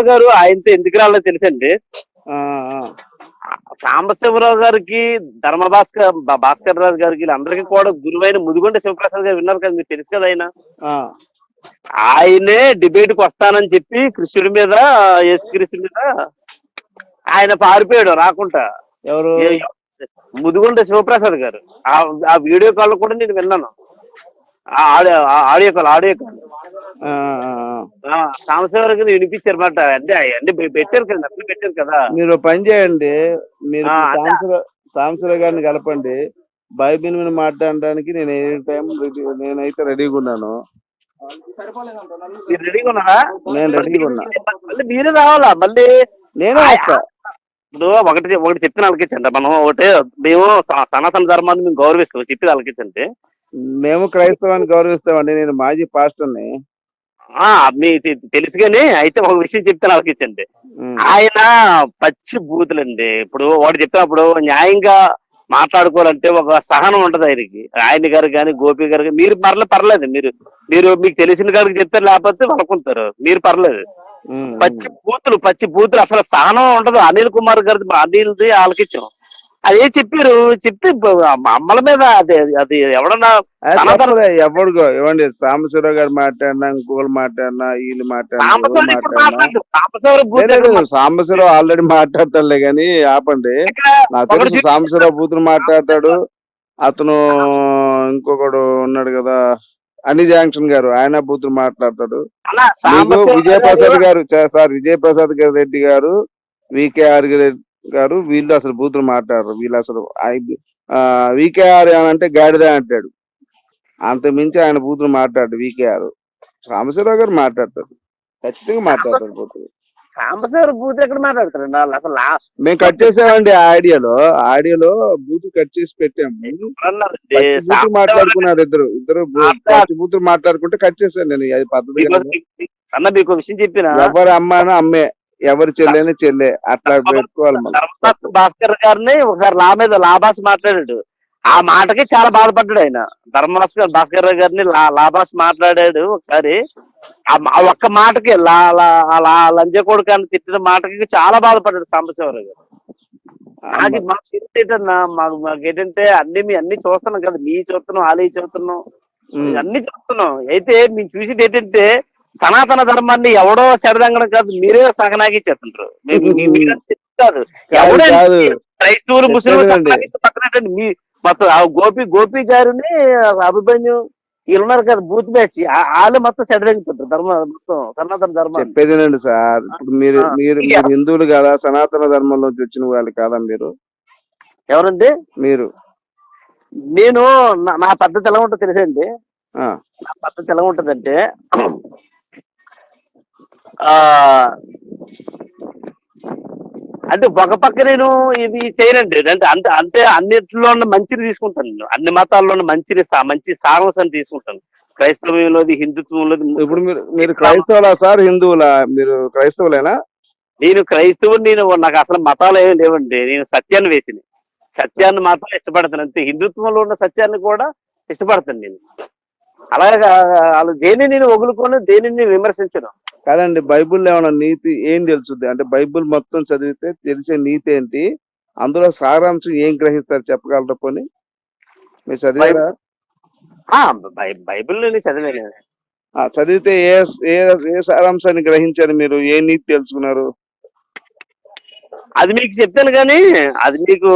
సాంబశివరావు గారు ఆయనతో ఎందుకు రాలో తెలుసండి. సాంబశివరావు గారికి ధర్మ భాస్కర్ రాజు గారికి వీళ్ళందరికీ కూడా గురువైన ముదిగొండ శివప్రసాద్ గారు విన్నారు కదా మీకు తెలుసు కదా ఆయన. ఆయనే డిబేట్కి వస్తానని చెప్పి కృష్ణుడి మీద యేసుక్రీస్తు మీద ఆయన పారిపోయాడు రాకుండా. ఎవరు? ముదిగొండ శివప్రసాద్ గారు. ఆ వీడియో కాల్ కూడా నేను విన్నాను. Audio call audio call. గారు వినిపించారు మాట. అంటే అన్ని పెట్టారు కదా అన్ని పెట్టారు కదా. మీరు పని చేయండి. మీరు. సాంసర గారిని కలపండి. బైబిల్ మీద మాట్లాడడానికి నేను ఏ టైం నేనైతే రెడీగా ఉన్నాను. మీరు రెడీగా ఉన్నారా? నేను రెడీగా ఉన్నా. మళ్ళీ మీరే రావాలా? మళ్ళీ నేనే వస్తా. ఇప్పుడు ఒకటి ఒకటి చెప్తే అలకించండి మనం ఒకటి మేము సనాతన ధర్మాన్ని మేము గౌరవిస్తాం. చెప్పి అలకించండి మేము క్రైస్తవాన్ని గౌరవిస్తామండి. నేను మాజీ పాస్టర్ని. మీ తెలుసు కానీ అయితే ఒక విషయం చెప్తే అలకించండి ఉమ్. ఆయన పచ్చి బూతులండి. ఇప్పుడు వాడు చెప్పినప్పుడు న్యాయంగా మాట్లాడుకోవాలంటే ఒక సహనం ఉంటది ఆయనకి. ఆయన గారు కానీ గోపి గారు కానీ మీరు పర్లేదు పర్లేదు. మీరు మీరు మీకు తెలిసిన గారికి చెప్తారు లేకపోతే వనుకుంటారు మీరు పర్లేదు. పచ్చి బూతులు పచ్చి బూతులు అసలు సహనం ఉండదు. అనిల్ కుమార్ గారి అనిల్ది ఆలకించాం. అదే చెప్పారు చెప్తే అమ్మల మీద అది అది ఎవడన్నా ఎవరికో ఇవ్వండి సాంబశివరావు గారు మాట్లాడినా ఇంకోళ్ళు మాట్లాడినా వీళ్ళు మాట్లాడినా సాంబశివరావు ఆల్రెడీ మాట్లాడతాడులే కానీ ఆపండి. నాకు తెలుసు. సాంబశివరావు బూతులు మాట్లాడతాడు. అతను ఇంకొకడు ఉన్నాడు కదా అని జాంక్షన్ గారు ఆయన బూతులు మాట్లాడతాడు. విజయప్రసాద్ గారు- సార్ విజయప్రసాద్ గారు రెడ్డి గారు వికేఆర్ గారు వీళ్ళు అసలు బూతులు మాట్లాడరు. వీళ్ళు అసలు వికేఆర్ అంటే గాడిద అంటాడు. అంత మించి ఆయన బూతులు మాట్లాడు వికేఆర్. సాంబశివరావు గారు మాట్లాడతారు. ఖచ్చితంగా మాట్లాడతారు బూతులు. సాంబశివరావు బూతులు ఎక్కడ మాట్లాడతారండి? వాళ్ళు అసలు లాస్ట్ మేము కట్ చేసామండి ఆడియోలో ఆడియోలో బూత్ కట్ చేసి పెట్టాము బూతులు మాట్లాడుకున్నారు ఇద్దరు. ఇద్దరు బూతులు మాట్లాడుకుంటే కట్ చేశాను నేను. అది పద్ధతి అన్న మీకు విషయం చెప్పిన? ఎవరి అమ్మాయినా అమ్మే. ఎవరి చెల్లెని చెల్లె. అట్లా పెట్టుకోవాలి మనం భాస్కర్ గారిని ఒకసారి నా మీద లాభాస్ మాట్లాడాడు. ఆ మాటకి చాలా బాధపడ్డాడు ఆయన. ధర్మభాస్కర్ భాస్కర్ రావు గారిని లా- లాభాస్ మాట్లాడాడు ఒకసారి. ఆ ఒక్క మాటకి లా లా- లా లంజ కొడుకు అని తిట్టిన మాటకి చాలా బాధపడ్డాడు సాంబశివరావు గారు. అది మాకు ఏంటన్నా? మాకు మాకు ఏంటంటే అన్ని మీ అన్ని చూస్తున్నాం కదా. మీ చూస్తున్నాం ఆలీ చూస్తున్నాం. అన్ని చూస్తున్నాం. అయితే మేము చూసేది ఏంటంటే సనాతన ధర్మాన్ని ఎవడో చెడదంగడం కాదు మీరే మీ- మీరే కాదు కాదు. క్రైస్తవులు ముస్లింలు. మీ మొత్తం ఆ గోపి గోపి గారిని అభిమన్యు వీళ్ళు ఉన్నారు కదా బూత్ బ్యాచ్. వాళ్ళు మొత్తం చెడదంగుతుంటారు ధర్మ మొత్తం సనాతన ధర్మం చెప్పేదేనండి సార్ ఇప్పుడు మీరు మీరు హిందువులు కదా సనాతన ధర్మంలోంచి వచ్చిన వాళ్ళు కాదా మీరు? ఎవరండి? మీరు. నేను నా- పద్ధతి ఎలా ఉంటుందో తెలుసండి నా పద్ధతి ఎలా ఉంటుందంటే అంటే ఒక పక్క నేను ఇది చేయనండి. అంటే అంటే అంటే అన్నిట్లో మంచిని తీసుకుంటాను నేను. అన్ని మతాల్లోనూ మంచిని మంచి సారాంశాన్ని తీసుకుంటాను. క్రైస్తవంలోది హిందుత్వంలోది ఇప్పుడు మీరు మీరు క్రైస్తవులా సార్ హిందువులా? మీరు క్రైస్తవులేనా? నేను క్రైస్తవుని నేను నాకు అసలు మతాలు ఏమి లేవండి. నేను సత్యాన్ని వేసింది సత్యాన్ని మాత్రం ఇష్టపడతాను. అంతే. హిందుత్వంలో ఉన్న సత్యాన్ని కూడా ఇష్టపడతాను నేను. అలాగే వాళ్ళు దేన్ని నేను వదులుకొని దేనిని విమర్శించను. కాదండి బైబిల్లో ఏమైనా నీతి ఏం తెలుసుద్ది? అంటే బైబిల్ మొత్తం చదివితే తెలిసే నీతి ఏంటి? అందులో సారాంశం ఏం గ్రహిస్తారు చెప్పగలరా పోనీ? మీరు చదివారా? బైబిల్ నేను చదివాను ఆ, చదివితే ఏ ఏ ఏ సారాంశాన్ని గ్రహించారు మీరు? ఏ నీతి తెలుసుకున్నారు? అది మీకు చెప్తాను కానీ అది మీకు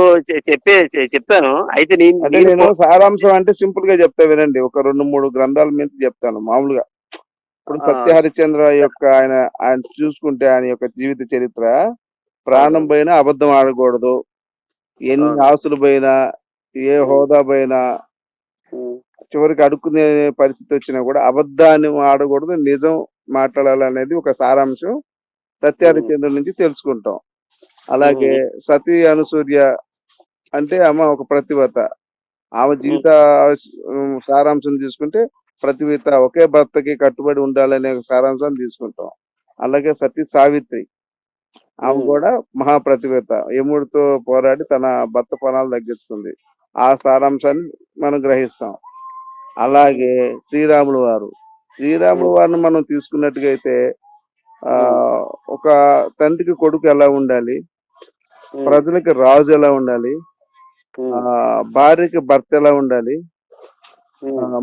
చెప్పే చెప్పాను. అయితే నేను సారాంశం అంటే సింపుల్గా చెప్తా వినండి. ఒక రెండు మూడు గ్రంథాల మీద చెప్తాను మామూలుగా. ఇప్పుడు. సత్య హరిశ్చంద్ర యొక్క ఆయన ఆయన చూసుకుంటే ఆయన యొక్క జీవిత చరిత్ర ప్రాణం పైన అబద్ధం ఆడకూడదు. ఎన్ని. ఆస్తులు పోయినా ఏ హోదా పోయినా చివరికి అడుక్కునే పరిస్థితి వచ్చినా కూడా అబద్ధాన్ని ఆడకూడదు. నిజం మాట్లాడాలనేది ఒక సారాంశం సత్య హరిశ్చంద్ర నుంచి తెలుసుకుంటాం. అలాగే సతీ అనుసూర్య అంటే ఆమె ఒక ప్రతివత ఆమె జీవిత సారాంశం తీసుకుంటే ప్రతివిత ఒకే భర్తకి కట్టుబడి ఉండాలనే సారాంశాన్ని తీసుకుంటాం. అలాగే సతీ సావిత్రి ఆమె. కూడా మహాప్రతివేత యముడితో పోరాడి తన భర్త పణాలు తగ్గిస్తుంది. ఆ సారాంశాన్ని మనం గ్రహిస్తాం. అలాగే శ్రీరాములు వారు. శ్రీరాములు వారిని మనం తీసుకున్నట్టుగా అయితే ఆ ఒక తండ్రికి కొడుకు ఎలా ఉండాలి? ప్రజలకి రాజు ఎలా ఉండాలి? భార్యకి భర్త ఎలా ఉండాలి?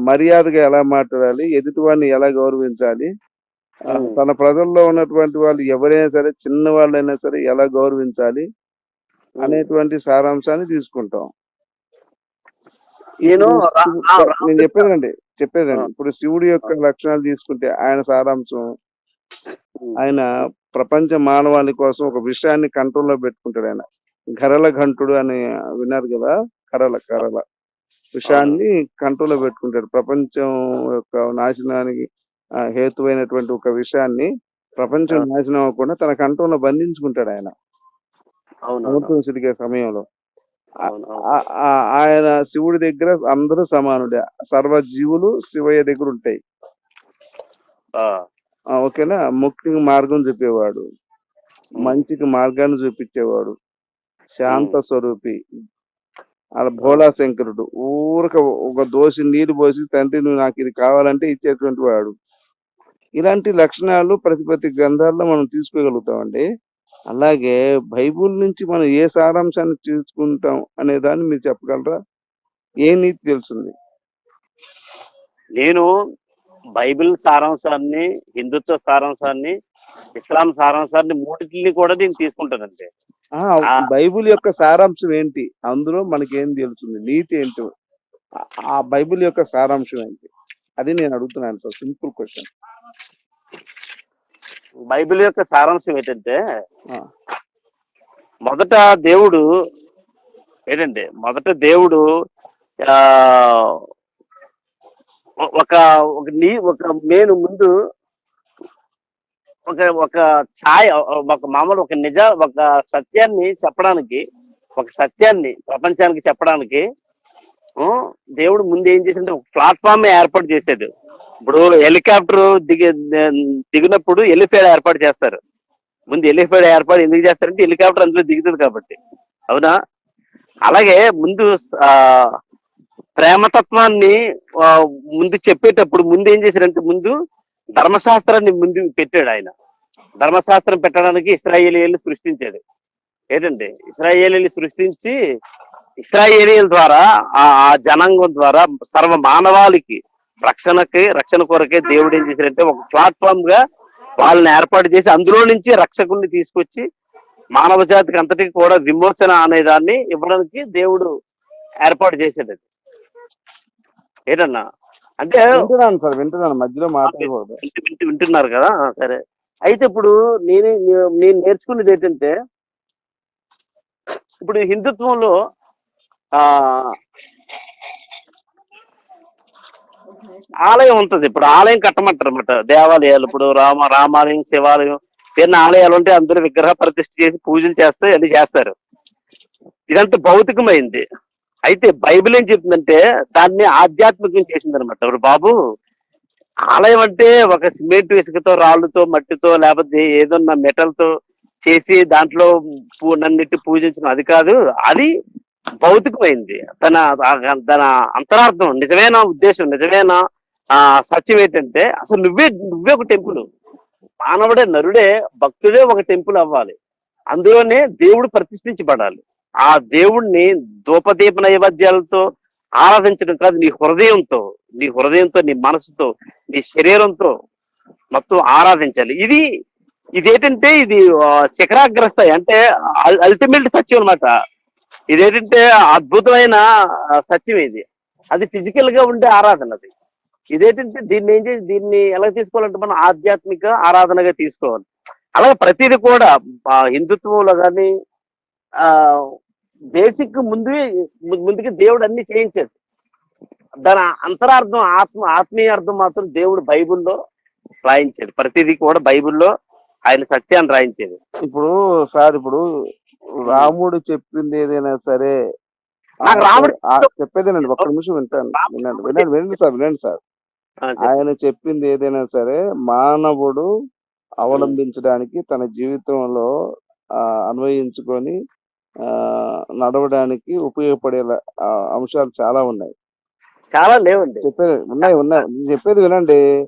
మర్యాదగా ఎలా మాట్లాడాలి ఎదుటివాడిని ఎలా గౌరవించాలి. తన ప్రజల్లో ఉన్నటువంటి వాళ్ళు ఎవరైనా సరే చిన్న వాళ్ళైనా సరే ఎలా గౌరవించాలి అనేటువంటి సారాంశాన్ని తీసుకుంటాం. నేను నేను చెప్పేదండి చెప్పేదండి. ఇప్పుడు శివుడి యొక్క లక్షణాలు తీసుకుంటే ఆయన సారాంశం ఆయన ప్రపంచ మానవాళి కోసం ఒక విషయాన్ని కంట్రోల్లో పెట్టుకుంటాడు ఆయన. గరల ఘంటుడు అని విన్నారు కదా కరల కరల విషయాన్ని కంట్రోల్లో పెట్టుకుంటాడు ప్రపంచం యొక్క నాశనానికి హేతువైనటువంటి ఒక విషయాన్ని ప్రపంచం. నాశనం అవ్వకుండా తన కంట్రోల్లో బంధించుకుంటాడు ఆయన. సముద్రం సిరిగే సమయంలో. ఆయన శివుడి దగ్గర అందరూ సమానుడే సర్వ జీవులు శివయ్య దగ్గర ఉంటాయి. ఓకేనా? ముక్తికి మార్గం చూపేవాడు మంచికి మార్గాన్ని చూపించేవాడు. శాంత స్వరూపి. అలా భోలా శంకరుడు. ఊరక ఒక దోసి నీళ్ళు పోసి తండ్రి నువ్వు నాకు ఇది కావాలంటే ఇచ్చేటువంటి వాడు. ఇలాంటి లక్షణాలు ప్రతి ప్రతి గ్రంథాల్లో మనం తీసుకోగలుగుతామండి. అలాగే బైబుల్ నుంచి మనం ఏ సారాంశాన్ని తీసుకుంటాం అనే దాన్ని మీరు చెప్పగలరా? ఏ నీతి తెలుసుంది? నేను బైబిల్ సారాంశాన్ని హిందుత్వ సారాంశాన్ని ఇస్లాం సారాంశాన్ని మూటిని కూడా నేను తీసుకుంటానండి. బైబిల్ యొక్క సారాంశం ఏంటి? అందులో మనకి ఏం తెలుస్తుంది? నీతి ఏంటి? ఆ- బైబిల్ యొక్క సారాంశం ఏంటి? అది నేను అడుగుతున్నాను సార్. Simple question. బైబిల్ యొక్క సారాంశం ఏంటంటే మొదట దేవుడు ఏంటంటే మొదట దేవుడు ఒక ఒక నీ ఒక నేను ముందు ఒక ఒక ఛాయ ఒక మామూలు ఒక నిజ ఒక సత్యాన్ని చెప్పడానికి ఒక సత్యాన్ని ప్రపంచానికి చెప్పడానికి దేవుడు ముందు ఏం చేసిందంటే ఒక ప్లాట్ఫామ్ ఏర్పాటు చేశాడు ఇప్పుడు హెలికాప్టర్ దిగి దిగినప్పుడు ఎలిఫేడ్ ఏర్పాటు చేస్తారు. ముందు ఎలిఫేడ్ ఏర్పాటు ఎందుకు చేస్తారంటే హెలికాప్టర్ అందులో దిగుతుంది కాబట్టి. అవునా? అలాగే ముందు ఆ ప్రేమతత్వాన్ని ముందు చెప్పేటప్పుడు ముందు ఏం చేశారంటే ముందు ధర్మశాస్త్రాన్ని ముందు పెట్టాడు ఆయన. ధర్మశాస్త్రం పెట్టడానికి ఇస్రాయేలీలు సృష్టించాడు. ఏంటండి ఇస్రాయేలీలు సృష్టించి ఇస్రాయేలీల ద్వారా ఆ ఆ జనాంగం ద్వారా సర్వ మానవాళికి రక్షణకి రక్షణ కొరకే దేవుడు ఏం చేశారంటే ఒక ప్లాట్ఫామ్గా వాళ్ళని ఏర్పాటు చేసి అందులో నుంచి రక్షకుల్ని తీసుకొచ్చి మానవ జాతికి అంతటికి కూడా విమోచన అనే దాన్ని ఇవ్వడానికి దేవుడు ఏర్పాటు చేశాడు ఏంటన్నా అంటే వింటున్నాను సార్ వింటున్నాను. మధ్యలో మాట్లాడకూడదు. వింటు- వింటు- వింటున్నారు కదా? సరే. అయితే ఇప్పుడు నేను నేను నేర్చుకున్నది ఏంటంటే ఇప్పుడు హిందుత్వంలో ఆ ఆలయం ఉంటుంది. ఇప్పుడు ఆలయం కట్టమంటారు అనమాట దేవాలయాలు ఇప్పుడు రామ రామాలయం శివాలయం చిన్న ఆలయాలు ఉంటే అందులో విగ్రహ ప్రతిష్ఠ చేసి పూజలు చేస్తే అది చేస్తారు. ఇదంతా భౌతికమైంది. అయితే బైబిల్ ఏం చెప్తుందంటే దాన్ని ఆధ్యాత్మికం చేసింది అనమాట ఇప్పుడు బాబు? ఆలయం అంటే ఒక సిమెంట్ ఇసుకతో రాళ్ళతో మట్టితో లేకపోతే ఏదన్నా మెటల్తో చేసి దాంట్లో పూ- నన్నిటి పూజించడం అది కాదు. అది భౌతికమైంది. తన తన అంతరార్థం నిజమైన ఉద్దేశం నిజమైన ఆ సత్యం ఏంటంటే అసలు నువ్వే నువ్వే ఒక టెంపుల్. మానవుడే నరుడే భక్తుడే ఒక టెంపుల్ అవ్వాలి. అందులోనే దేవుడు ప్రతిష్ఠించబడాలి. ఆ దేవుణ్ణి ధూపదీప నైవేద్యాలతో ఆరాధించడం కాదు నీ హృదయంతో నీ హృదయంతో నీ మనసుతో నీ శరీరంతో మొత్తం ఆరాధించాలి. ఇది ఇదేంటంటే ఇది ఆ, అంటే అల్టిమేట్ సత్యం అన్నమాట. ఇదేంటంటే అద్భుతమైన సత్యం ఇది. అది ఫిజికల్గా ఉండే ఆరాధన అది. ఇదేంటంటే దీన్ని ఏం చేసి దీన్ని ఎలా తీసుకోవాలంటే మనం ఆధ్యాత్మిక ఆరాధనగా తీసుకోవాలి. అలాగే ప్రతిది కూడా హిందుత్వంలో కానీ ఆ బేసిక్ ముందు ముందుకి దేవుడు అన్ని చేయించాడు. దాని అంతరార్థం ఆత్మ ఆత్మీయ అర్థం మాత్రం దేవుడు బైబిల్లో రాయించాడు. ప్రతిదీ కూడా బైబిల్లో ఆయన సత్యాన్ని రాయించాడు. ఇప్పుడు సార్ ఇప్పుడు రాముడు చెప్పింది ఏదైనా సరే నాకు రాముడు చెప్పేదేనండి ఒక్క నిమిషం వింటాను. వినండి వినండి వినండి సార్ వినండి సార్. ఆయన చెప్పింది ఏదైనా సరే మానవుడు అవలంబించడానికి తన జీవితంలో ఆ, అన్వయించుకొని నడవడానికి ఉపయోగపడే అంశాలు చాలా ఉన్నాయి. చాలా లేవండి. చెప్పేది ఉన్నాయి ఉన్నాయి. నేను చెప్పేది వినండి.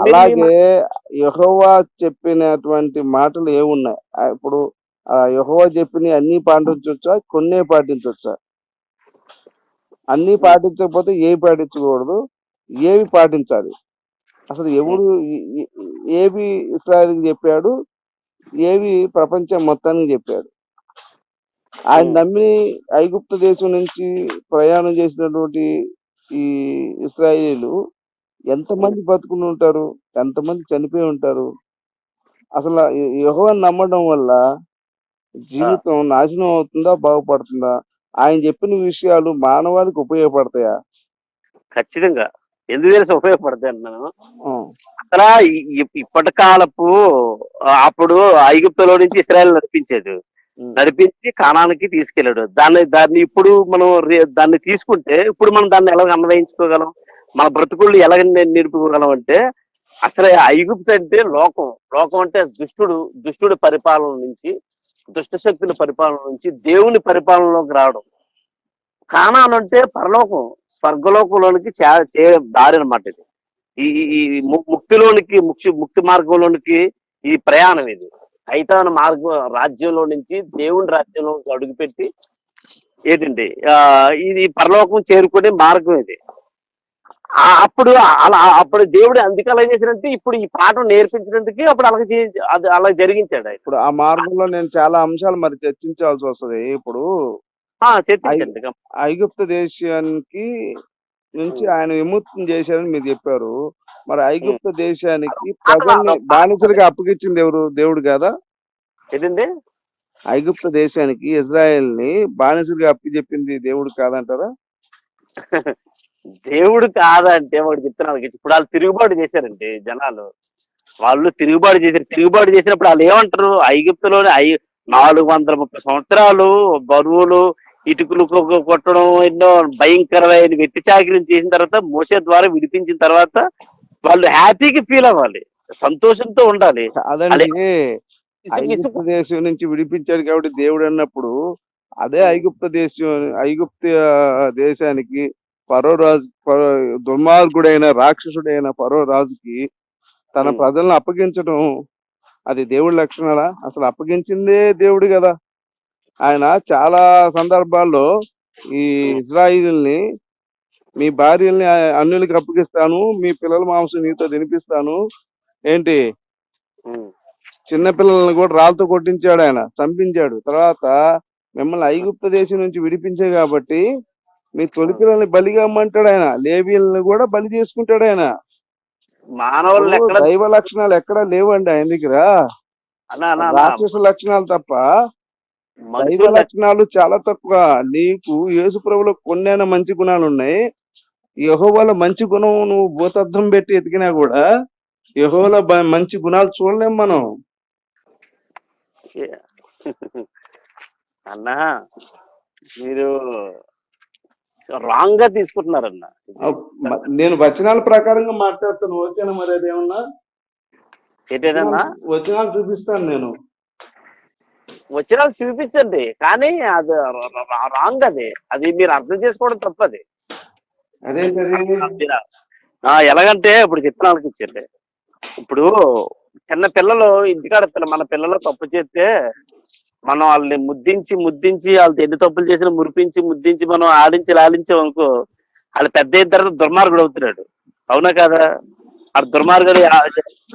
అలాగే యెహోవా చెప్పినటువంటి మాటలు ఏమున్నాయి? ఇప్పుడు ఆ యెహోవా చెప్పిన అన్ని పాటించవచ్చా కొన్నే పాటించవచ్చా అన్ని పాటించకపోతే ఏవి పాటించకూడదు? ఏవి పాటించాలి? అసలు ఏ- ఏవి ఇస్రాయల్కి చెప్పాడు? ఏవి ప్రపంచం మొత్తానికి చెప్పాడు? ఆయన. నమ్మి ఐగుప్తు దేశం నుంచి ప్రయాణం చేసినటువంటి ఈ ఇస్రాయేలు ఎంతమంది బతుకుని ఉంటారు? ఎంతమంది చనిపోయి ఉంటారు? అసలు యహోవని నమ్మడం వల్ల జీవితం నాశనం అవుతుందా బాగుపడుతుందా? ఆయన చెప్పిన విషయాలు మానవాళికి ఉపయోగపడతాయా? ఖచ్చితంగా. ఎందుకు తెలిసి ఉపయోగపడతాయి అంటున్నాను? ఆ, అసలు ఇప్పటి కాలపు అప్పుడు ఐగుప్తులో నుంచి ఇస్రాయల్ నడిపించేది. నడిపించి కానానికి తీసుకెళ్ళాడు. దాన్ని దాన్ని ఇప్పుడు మనం దాన్ని తీసుకుంటే ఇప్పుడు మనం దాన్ని ఎలా అన్వయించుకోగలం? మన బ్రతుకుళ్ళు ఎలాగ ని- నిలుపుకోగలం అంటే అసలు ఐగుప్తు అంటే లోకం. లోకం అంటే దుష్టుడు దుష్టుడి పరిపాలన నుంచి దుష్ట శక్తుల పరిపాలన నుంచి దేవుని పరిపాలనలోకి రావడం. కాణాలు అంటే పరలోకం స్వర్గలోకంలోనికి చే- చే దారి అనమాట ఇది. ఈ ము- ముక్తిలోనికి ముక్తి ముక్తి మార్గంలోనికి ఈ ప్రయాణం ఇది. ఐతాన మార్గం రాజ్యంలో నుంచి దేవుని రాజ్యంలో అడుగుపెట్టి ఏంటండి ఆ, ఇది పరలోకం చేరుకునే మార్గం ఇది. అప్పుడు అలా అప్పుడు దేవుడు అందుకు అలా చేసినట్టు ఇప్పుడు ఈ పాఠం నేర్పించినందుకు అప్పుడు అలా చే- అది అలా జరిగించాడు. ఇప్పుడు ఆ మార్గంలో నేను చాలా అంశాలు మరి చర్చించాల్సి వస్తది. ఇప్పుడు ఐగుప్తు దేశానికి నుంచి ఆయన విముక్తం చేశారని మీరు చెప్పారు. మరి ఐగుప్తు దేశానికి ప్రజల్ని బానిసలుగా అప్పగించింది ఎవరు? దేవుడు కదా? ఏంటండి? ఐగుప్తు దేశానికి ఇజ్రాయెల్ని బానిసలుగా అప్పచెప్పింది దేవుడు కాదంటారా? దేవుడు కాదంటే వాడు చెప్తున్నాను ఇప్పుడు వాళ్ళు తిరుగుబాటు చేశారండి జనాలు. వాళ్ళు తిరుగుబాటు చేశారు. తిరుగుబాటు చేసినప్పుడు వాళ్ళు ఏమంటారు? ఐగుప్తులోనే ఐ నాలుగు వందల ముప్పై సంవత్సరాలు బరువులు ఇటుకలు కొట్టడం ఎన్నో భయంకరమైన వెట్టి చాకిరీలు చేసిన తర్వాత మోసే ద్వారా విడిపించిన తర్వాత వాళ్ళు హ్యాపీగా ఫీల్ అవ్వాలి. సంతోషంతో ఉండాలి. ఐగుప్తు దేశం నుంచి విడిపించాడు కాబట్టి దేవుడు అన్నప్పుడు అదే ఐగుప్తు దేశం ఐగుప్తు దేశానికి పరో రాజు పరో దుర్మార్గుడైన రాక్షసుడైన పరో రాజుకి తన. ప్రజలను అప్పగించడం అది దేవుడి లక్షణాలా? అసలు అప్పగించిందే దేవుడు కదా. ఆయన చాలా సందర్భాల్లో ఈ. ఇజ్రాయిల్ని మీ భార్యల్ని అన్యులకి అప్పగిస్తాను మీ పిల్లల మాంసం నీతో తినిపిస్తాను ఏంటి. చిన్న పిల్లల్ని కూడా రాళ్ళతో కొట్టించాడు ఆయన చంపించాడు. తర్వాత మిమ్మల్ని ఐగుప్త దేశం నుంచి విడిపించే కాబట్టి మీ తొలి పిల్లల్ని బలిగా అమ్మంటాడు ఆయన లేబీలను కూడా బలి చేసుకుంటాడు ఆయన. ఎక్కడ దైవ లక్షణాలు ఎక్కడా లేవండి ఆయన దగ్గర. రాక్షస లక్షణాలు తప్ప దైవ లక్షణాలు చాలా తక్కువ. నీకు యేసు ప్రభులో కొన్నైనా మంచి గుణాలు ఉన్నాయి యహోవాల మంచి గుణం నువ్వు భూతద్దం పెట్టి ఎతికినా కూడా యహోవాల మంచి గుణాలు చూడలేం మనం. అన్నా మీరు రాంగ్గా తీసుకుంటున్నారన్న. నేను వచనాల ప్రకారంగా మాట్లాడుతాను. ఓకేనా మరి అదేమన్నా వచనాలు చూపిస్తాను నేను. వచ్చినాలు చూపించండి. కానీ అది రాంగ్ అది. అది మీరు అర్థం చేసుకోవడం తప్పది. ఎలాగంటే ఇప్పుడు చిత్రాలకు ఇచ్చారు ఇప్పుడు చిన్న పిల్లలు ఇంటికాడ పిల్ల మన పిల్లలు తప్పు చేస్తే మనం వాళ్ళని ముద్దించి ముద్దించి వాళ్ళు ఎన్ని తప్పులు చేసినా మురిపించి ముద్దించి మనం ఆడించి లాడించాం అనుకో వాళ్ళు పెద్ద అయిన తర్వాత దుర్మార్గుడు అవుతున్నాడు. అవునా కదా? ఆ దుర్మార్గుడు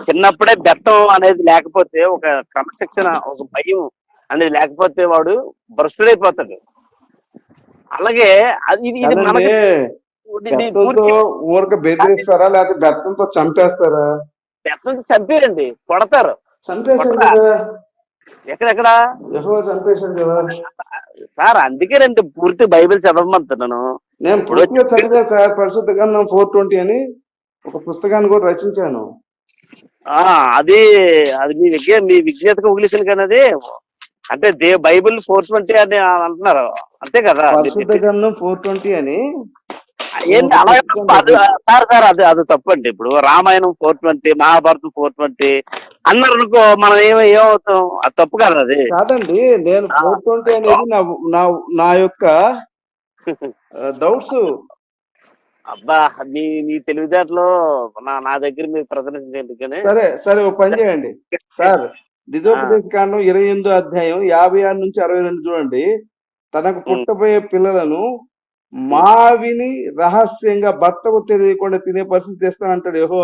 చిన్నప్పుడే బెత్తం అనేది లేకపోతే ఒక క్రమశిక్షణ ఒక భయం అనేది లేకపోతే వాడు భ్రష్టుడైపోతాడు అలాగే అది ఇది బెత్తంతో ఊరక బెదిరిస్తారా? లేకపోతే బెత్తంతో చంపేస్తారా? బెత్తం చంపేయండి కొడతారు. ఎక్కడెక్కడ? సార్ అందుకే రండి పూర్తి బైబిల్ చదవమంటున్నాను. నేను పూర్తిగా చదివా సార్ పరిశుద్ధ గ్రంథం ఫోర్ ట్వంటీ అని ఒక పుస్తకాన్ని కూడా రచించాను. ఆ అది అది మీ విజ్ఞ మీ విజ్ఞతకు ఉగిలిసిన కానీ అది అంటే దే బైబిల్ ఫోర్ ట్వంటీ అని అంటున్నారు. అంతే కదా? పరిశుద్ధ గ్రంథం ఫోర్ ట్వంటీ అని. ఏంటి అలాగే సార్ సార్ అది అది తప్పండి. ఇప్పుడు Ramayanam four twenty Mahabharatam four twenty అన్నారు అనుకో మనం ఏమో ఏమవుతాం? అది తప్పు కదా అది. కాదండి నేను ఫోర్ ట్వంటీ అనేది నా నా నా యొక్క డౌట్స్ అబ్బా మీ మీ తెలివితేటలో నా నా దగ్గర మీరు ప్రదర్శించండి సరే సరే ఓ పని చేయండి. సార్ ద్వితోపదేశ కాండం ఇరవై ఎనిమిదో అధ్యాయం యాభై ఆరు నుంచి అరవై రెండు చూడండి. తనకు పుట్టబోయే పిల్లలను మావిని రహస్యంగా భర్తకు తెలియకుండా తినే పరిస్థితి తెస్తానంటాడు యహో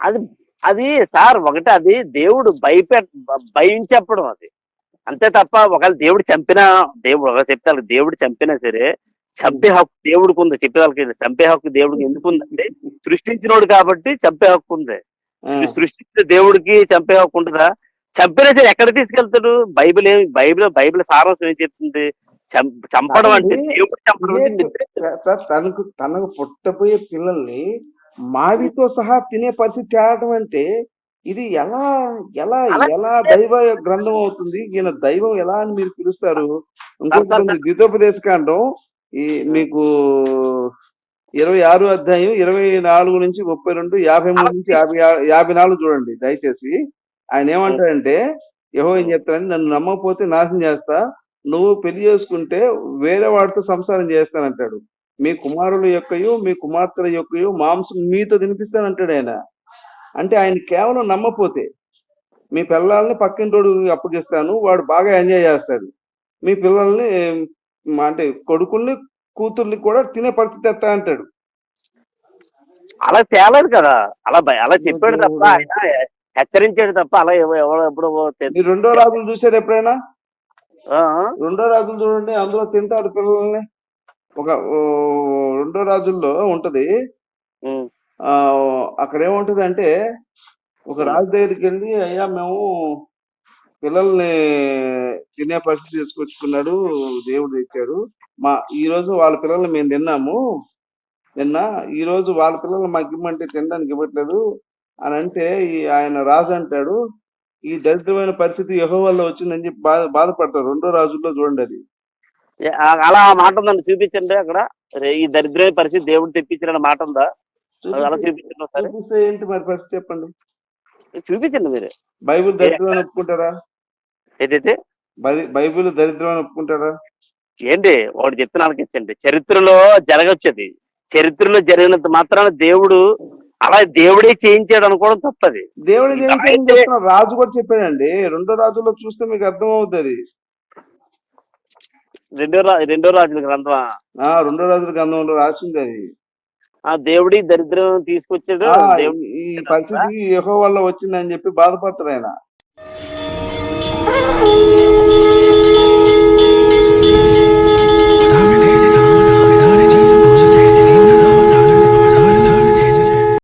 అది అది సార్ ఒకటి అది దేవుడు భయపె భయం చెప్పడం అది. అంతే తప్ప ఒకవేళ దేవుడు చంపినా దేవుడు ఒక చెప్తే దేవుడు చంపినా సరే చంపే హక్కు దేవుడికి ఉంది. చెప్పే వాళ్ళకి చంపే హక్కు దేవుడికి ఎందుకు ఉందంటే సృష్టించినోడు కాబట్టి చంపే హక్కు ఉంది. సృష్టించిన దేవుడికి చంపే హక్కు ఉంటుందా? చంపినా సరే ఎక్కడ తీసుకెళ్తాడు? బైబిల్ ఏమి బైబిల్ బైబిల్ సారాంశం ఏం చెప్తుంది చంపడం అంటే దేవుడు చంపడం తనకు తనకు పుట్టబోయే పిల్లల్ని మావితో సహా తినే పరిస్థితి తేవటం అంటే ఇది ఎలా ఎలా ఎలా దైవ గ్రంథం అవుతుంది? ఈయన దైవం ఎలా అని మీరు పిలుస్తారు? ఉంది, ద్వితోపదేశ కాండం. ఈ మీకు ఇరవై ఆరు అధ్యాయం ఇరవై నాలుగు నుంచి ముప్పై రెండు యాభై మూడు నుంచి యాభై యాభై నాలుగు చూడండి. దయచేసి ఆయన ఏమంటాడంటే యహో ఏం చెప్తానని నన్ను నమ్మకపోతే నాశనం చేస్తా నువ్వు పెళ్ళి చేసుకుంటే వేరే వాడితో సంసారం చేస్తానంటాడు. మీ కుమారుల యొక్కయు మీ కుమార్తెల యొక్కయు మాంసం మీతో తినిపిస్తానంటాడు ఆయన. అంటే ఆయన కేవలం నమ్మపోతే మీ పిల్లల్ని పక్కింటోడు అప్పగిస్తాను వాడు బాగా ఎంజాయ్ చేస్తాడు. మీ పిల్లల్ని అంటే కొడుకుల్ని కూతుర్ని కూడా తినే పరిస్థితి ఎత్తా అంటాడు? అలా తేలేదు కదా. అలా అలా చెప్పాడు తప్ప ఆయన హెచ్చరించాడు తప్ప అలా ఎప్పుడో రెండో రాజులు చూసారు ఎప్పుడైనా? ఆ, రెండో రాజులు చూడండి అందులో తింటారు పిల్లల్ని. ఒక రెండో రాజుల్లో ఉంటది. అక్కడ ఏముంటది అంటే ఒక రాజు దగ్గరికి వెళ్ళి అయ్యా మేము పిల్లల్ని తినే పరిస్థితి తీసుకొచ్చుకున్నాడు దేవుడు ఇచ్చాడు. మా ఈ రోజు వాళ్ళ పిల్లల్ని మేము తిన్నాము. నిన్న ఈ రోజు వాళ్ళ పిల్లలు మాకు ఇమ్మంటే తినడానికి ఇవ్వట్లేదు అని అంటే ఈ ఆయన రాజు అంటాడు ఈ దరిద్రమైన పరిస్థితి యహో వల్ల వచ్చిందని చెప్పి బాధ బాధపడతారు. రెండో రాజుల్లో చూడండి అది. అలా ఆ మాట ఉందండి. చూపించండి అక్కడ. ఈ దరిద్రమైన పరిస్థితి దేవుడు తెప్పించిన మాట ఉందా? అలా చూపించండి ఏంటి మరి పరిస్థితి చెప్పండి. చూపించండి మీరు. బైబిల్ దరిద్రం అని ఒప్పుకుంటారా? ఏదైతే బైబిల్ దరిద్రం అని ఒప్పుకుంటారా ఏంటి వాడు చెప్తున్నాను ఇచ్చండి చరిత్రలో జరగచ్చది. చరిత్రలో జరిగినంత మాత్రాన దేవుడు అలా దేవుడే చేయించాడు అనుకోవడం తప్పది. దేవుడు? రాజు కూడా చెప్పాడండి. రెండో రాజుల్లో చూస్తే మీకు అర్థం అవుతుంది రెండో రా రెండో రాజుల గ్రంథమా? ఆ రెండో రాజుల గ్రంథంలో రాసింది అది. ఆ దేవుడి దరిద్రం తీసుకొచ్చాడు. ఈ- పరిస్థితి యెహోవా వల్ల వచ్చిందని చెప్పి బాధపడతారు ఆయన.